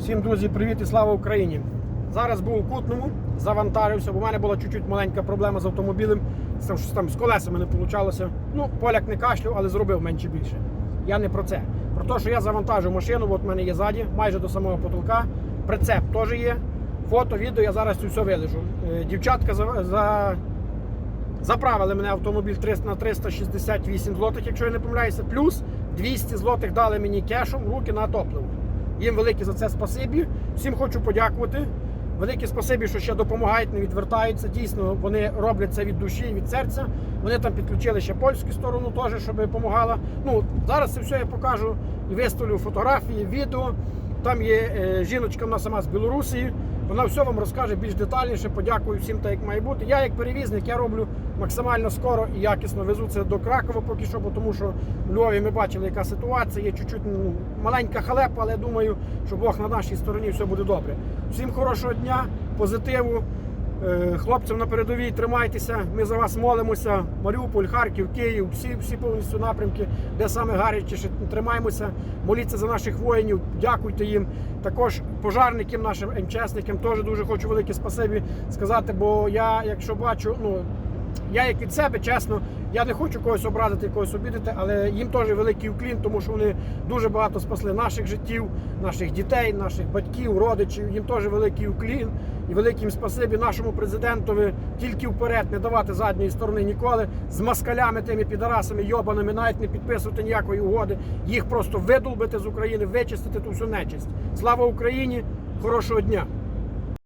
Всім друзі, привіт і слава Україні! Зараз був у Кутному, завантажився, бо в мене була чуть-чуть маленька проблема з автомобілем. З тим, що там з колесами не вийшло. Ну, поляк не кашляв, але зробив менше більше. Я не про це. Про те, що я завантажив машину, от в мене є ззаді, майже до самого потолка. Прицеп теж є. Фото, відео, я зараз все вилежу. Е, Дівчатка за, за... заправили мене автомобіль 300 на 368 злотих, якщо я не помиляюся. Плюс 200 злотих дали мені кешом руки на топливо. Їм велике за це спасибі. Всім хочу подякувати. Велике спасибі, що ще допомагають, не відвертаються. Дійсно, вони роблять це від душі і від серця. Вони там підключили ще польську сторону, теж, щоб допомагала. Ну, зараз це все я покажу і виставлю фотографії, відео. Там є е, жіночка, вона сама з Білорусі. Вона все вам розкаже більш детальніше. Подякую всім так, як має бути. Я як перевізник, я роблю максимально скоро і якісно везу це до Кракова поки що, бо тому що в Львові ми бачили, яка ситуація. Є чуть-чуть ну, маленька халепа, але думаю, що Бог на нашій стороні все буде добре. Всім хорошого дня, позитиву. Е, Хлопцям на передовій тримайтеся. Ми за вас молимося. Маріуполь, Харків, Київ, всі, всі повністю напрямки, де саме гарячіше. Тримаємося, моліться за наших воїнів, дякуйте їм. Також пожарникам, нашим МЧСникам теж дуже хочу велике спасибі сказати. Бо я, якщо бачу, ну я як від себе, чесно, я не хочу когось образити, когось обідати, але їм теж великий уклін, тому що вони дуже багато спасли наших життів, наших дітей, наших батьків, родичів. Їм теж великий уклін і велике їм спасибі нашому президентові тільки вперед не давати задньої сторони ніколи з москалями, тими підарасами, йобаними, навіть не підписувати ніякої угоди. Їх просто видолбити з України, вичистити ту всю нечисть. Слава Україні! Хорошого дня!